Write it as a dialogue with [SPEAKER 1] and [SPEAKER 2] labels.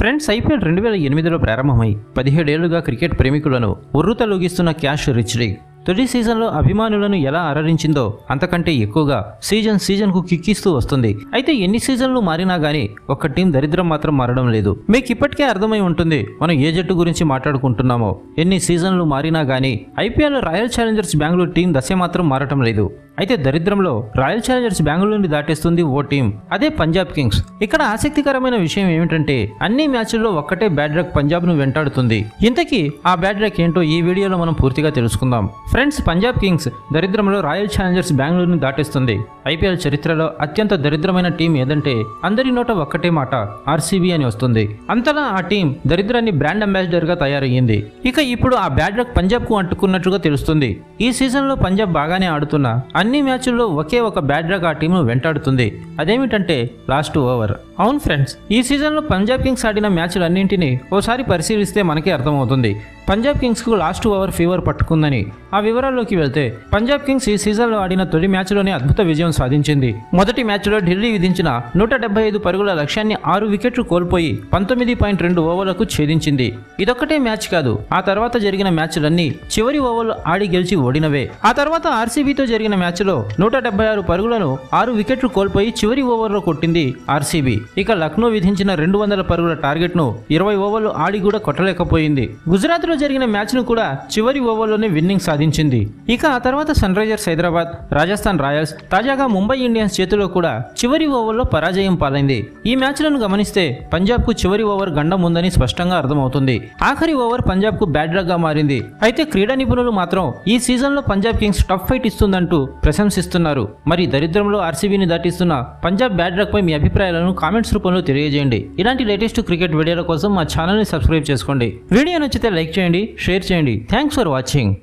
[SPEAKER 1] Friends IPL రెండు వేల ఎనిమిదిలో ప్రారంభమై పదిహేడేళ్ళుగా క్రికెట్ ప్రేమికులను ఉర్రుతలూగిస్తున్న క్యాష్ రిచ్ లీగ్ తొలి సీజన్లో అభిమానులను ఎలా అరరించిందో అంతకంటే ఎక్కువగా సీజన్ సీజన్కు కిక్కిస్తూ వస్తుంది. అయితే ఎన్ని సీజన్లు మారినా గానీ ఒక్క టీం దరిద్రం మాత్రం మారడం లేదు. మీకు ఇప్పటికే అర్థమై ఉంటుంది మనం ఏ జట్టు గురించి మాట్లాడుకుంటున్నామో. ఎన్ని సీజన్లు మారినా గానీ IPL Royal Challengers Bengaluru team దశ మాత్రం మారటం లేదు. అయితే దరిద్రంలో రాయల్ ఛాలెంజర్స్ బెంగళూరుని దాటేస్తుంది ఓ టీం. అదే పంజాబ్ కింగ్స్. ఇక్కడ ఆసక్తికరమైన విషయం ఏమిటంటే అన్ని మ్యాచ్ల్లో ఒక్కటే బ్యాడ్ రక్ పంజాబ్ను వెంటాడుతుంది. ఇంతకీ ఆ బ్యాడ్ రక్ ఏంటో ఈ వీడియోలో మనం పూర్తిగా తెలుసుకుందాం. ఫ్రెండ్స్ పంజాబ్ కింగ్స్ దరిద్రంలో రాయల్ ఛాలెంజర్స్ బెంగళూరుని దాటేస్తుంది. ఐపీఎల్ చరిత్రలో అత్యంత దరిద్రమైన టీం ఏదంటే అందరి నోట ఒక్కటే మాట ఆర్సీబీ అని వస్తుంది. అంతలా ఆ టీం దరిద్రాన్ని బ్రాండ్ అంబాసిడర్గా తయారయ్యింది. ఇక ఇప్పుడు ఆ బ్యాడ్ లక్ పంజాబ్కు అంటుకున్నట్టుగా తెలుస్తుంది. ఈ సీజన్లో పంజాబ్ బాగానే ఆడుతున్న అన్ని మ్యాచ్ల్లో ఒకే ఒక బ్యాడ్ లక్ ఆ టీంను వెంటాడుతుంది. అదేమిటంటే లాస్ట్ ఓవర్. అవును ఫ్రెండ్స్ ఈ సీజన్లో పంజాబ్ కింగ్స్ ఆడిన మ్యాచ్లు అన్నింటినీ ఓసారి పరిశీలిస్తే మనకే అర్థమవుతుంది. పంజాబ్ కింగ్స్కు లాస్ట్ ఓవర్ ఫీవర్ పట్టుకుందని ఆ వివరాల్లోకి వెళ్తే పంజాబ్ కింగ్స్ ఈ సీజన్లో ఆడిన తొలి మ్యాచ్లోనే అద్భుత విజయం సాధించింది. మొదటి మ్యాచ్లో ఢిల్లీ విధించిన నూట డెబ్బై ఐదు పరుగుల లక్ష్యాన్ని ఆరు వికెట్లు కోల్పోయి పంతొమ్మిది పాయింట్ రెండు ఓవర్లకు ఛేదించింది. ఇదొక్కటే మ్యాచ్ కాదు ఆ తర్వాత జరిగిన మ్యాచ్లన్నీ చివరి ఓవర్లు ఆడి గెలిచి ఓడినవే. ఆ తర్వాత ఆర్సీబీతో జరిగిన మ్యాచ్లో నూట డెబ్బై ఆరు పరుగులను ఆరు వికెట్లు కోల్పోయి చివరి ఓవర్లో కొట్టింది ఆర్సీబీ. ఇక లక్నో విధించిన రెండు వందల పరుగుల టార్గెట్ను ఇరవై ఓవర్లు ఆడి కూడా కొట్టలేకపోయింది. గుజరాత్లో జరిగిన మ్యాచ్ను కూడా చివరి ఓవర్లోనే విన్నింగ్ సాధించింది. ఇక ఆ తర్వాత sun Risers Hyderabad Rajasthan Royals తాజాగా ముంబై ఇండియన్స్ చేతిలో కూడా చివరి ఓవర్లో పరాజయం పాలైంది. ఈ మ్యాచ్లను గమనిస్తే పంజాబ్కు చివరి ఓవర్ గండం ఉందని స్పష్టంగా అర్థమవుతుంది. ఆఖరి ఓవర్ పంజాబ్కు బ్యాడ్గా మారింది. అయితే క్రీడా నిపుణులు మాత్రం ఈ సీజన్లో పంజాబ్ కింగ్స్ టఫ్ ఫైట్ ఇస్తుందంటూ ప్రశంసిస్తున్నారు. మరి దరిద్రంలో ఆర్సీబీని దాటిస్తున్న పంజాబ్ బ్యాడ్ రక్ పై మీ అభిప్రాయాలను కామెంట్స్ రూపంలో తెలియజేయండి. ఇలాంటి లేటెస్ట్ క్రికెట్ వీడియోల కోసం మా ఛానల్ని సబ్స్క్రైబ్ చేసుకోండి. వీడియో నచ్చితే లైక్ చేయండి షేర్ చేయండి. Thanks for watching